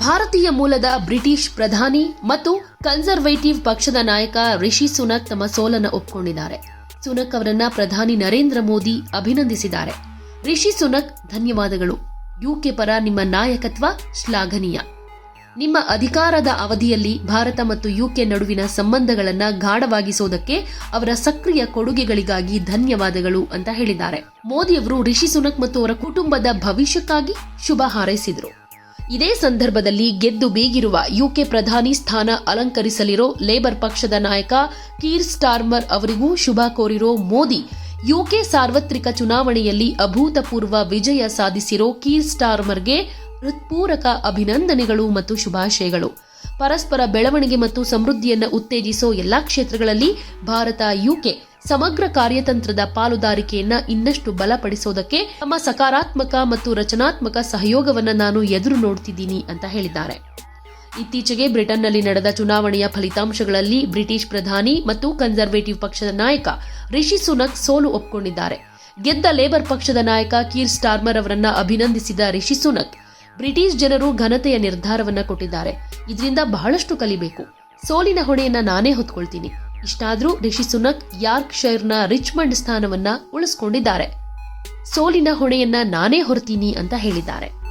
ಭಾರತೀಯ ಮೂಲದ ಬ್ರಿಟಿಷ್ ಪ್ರಧಾನಿ ಮತ್ತು ಕನ್ಸರ್ವೇಟಿವ್ ಪಕ್ಷದ ನಾಯಕ ರಿಷಿ ಸುನಕ್ ತಮ್ಮ ಸೋಲನ್ನು ಒಪ್ಪಿಕೊಂಡಿದ್ದಾರೆ ಸುನಕ್ ಅವರನ್ನ ಪ್ರಧಾನಿ ನರೇಂದ್ರ ಮೋದಿ ಅಭಿನಂದಿಸಿದ್ದಾರೆ. ರಿಷಿ ಸುನಕ್, ಧನ್ಯವಾದಗಳು. ಯುಕೆ ಪರ ನಿಮ್ಮ ನಾಯಕತ್ವ ಶ್ಲಾಘನೀಯ. ನಿಮ್ಮ ಅಧಿಕಾರದ ಅವಧಿಯಲ್ಲಿ ಭಾರತ ಮತ್ತು ಯುಕೆ ನಡುವಿನ ಸಂಬಂಧಗಳನ್ನು ಗಾಢವಾಗಿಸೋದಕ್ಕೆ ಅವರ ಸಕ್ರಿಯ ಕೊಡುಗೆಗಳಿಗಾಗಿ ಧನ್ಯವಾದಗಳು ಅಂತ ಹೇಳಿದ್ದಾರೆ. ಮೋದಿಯವರು ರಿಷಿ ಸುನಕ್ ಮತ್ತು ಅವರ ಕುಟುಂಬದ ಭವಿಷ್ಯಕ್ಕಾಗಿ ಶುಭ ಹಾರೈಸಿದರು. ಇದೇ ಸಂದರ್ಭದಲ್ಲಿ ಗೆದ್ದು ಬೀಗಿರುವ ಯುಕೆ ಪ್ರಧಾನಿ ಸ್ಥಾನ ಅಲಂಕರಿಸಲಿರೋ ಲೇಬರ್ ಪಕ್ಷದ ನಾಯಕ ಕೀರ್ ಸ್ಟಾರ್ಮರ್ ಅವರಿಗೂ ಶುಭ ಕೋರಿರೋ ಮೋದಿ, ಯುಕೆ ಸಾರ್ವತ್ರಿಕ ಚುನಾವಣೆಯಲ್ಲಿ ಅಭೂತಪೂರ್ವ ವಿಜಯ ಸಾಧಿಸಿರೋ ಕೀರ್ ಸ್ಟಾರ್ಮರ್ಗೆ ಹೃತ್ಪೂರಕ ಅಭಿನಂದನೆಗಳು ಮತ್ತು ಶುಭಾಶಯಗಳು. ಪರಸ್ಪರ ಬೆಳವಣಿಗೆ ಮತ್ತು ಸಮೃದ್ಧಿಯನ್ನು ಉತ್ತೇಜಿಸೋ ಎಲ್ಲಾ ಕ್ಷೇತ್ರಗಳಲ್ಲಿ ಭಾರತ ಯುಕೆ ಸಮಗ್ರ ಕಾರ್ಯತಂತ್ರದ ಪಾಲುದಾರಿಕೆಯನ್ನ ಇನ್ನಷ್ಟು ಬಲಪಡಿಸೋದಕ್ಕೆ ತಮ್ಮ ಸಕಾರಾತ್ಮಕ ಮತ್ತು ರಚನಾತ್ಮಕ ಸಹಯೋಗವನ್ನು ನಾನು ಎದುರು ನೋಡ್ತಿದ್ದೀನಿ ಅಂತ ಹೇಳಿದ್ದಾರೆ. ಇತ್ತೀಚೆಗೆ ಬ್ರಿಟನ್ನಲ್ಲಿ ನಡೆದ ಚುನಾವಣೆಯ ಫಲಿತಾಂಶಗಳಲ್ಲಿ ಬ್ರಿಟಿಷ್ ಪ್ರಧಾನಿ ಮತ್ತು ಕನ್ಸರ್ವೇಟಿವ್ ಪಕ್ಷದ ನಾಯಕ ರಿಷಿ ಸುನಕ್ ಸೋಲು ಒಪ್ಪಿಕೊಂಡಿದ್ದಾರೆ ಗೆದ್ದ ಲೇಬರ್ ಪಕ್ಷದ ನಾಯಕ ಕೀರ್ ಸ್ಟಾರ್ಮರ್ ಅವರನ್ನ ಅಭಿನಂದಿಸಿದ ರಿಷಿ ಸುನಕ್, ಬ್ರಿಟಿಷ್ ಜನರು ಘನತೆಯ ನಿರ್ಧಾರವನ್ನ ಕೊಟ್ಟಿದ್ದಾರೆ. ಇದರಿಂದ ಬಹಳಷ್ಟು ಕಲಿಬೇಕು. ಸೋಲಿನ ಹೊಣೆಯನ್ನ ನಾನೇ ಹೊತ್ಕೊಳ್ತೀನಿ. ಇಷ್ಟಾದ್ರೂ ರಿಷಿ ಸುನಕ್ ಯಾರ್ಕ್ ಶೈರ್ನ ರಿಚ್ಮಂಡ್ ಸ್ಥಾನವನ್ನ ಉಳಿಸ್ಕೊಂಡಿದ್ದಾರೆ. ಸೋಲಿನ ಹೊಣೆಯನ್ನ ನಾನೇ ಹೊರ್ತೀನಿ ಅಂತ ಹೇಳಿದ್ದಾರೆ.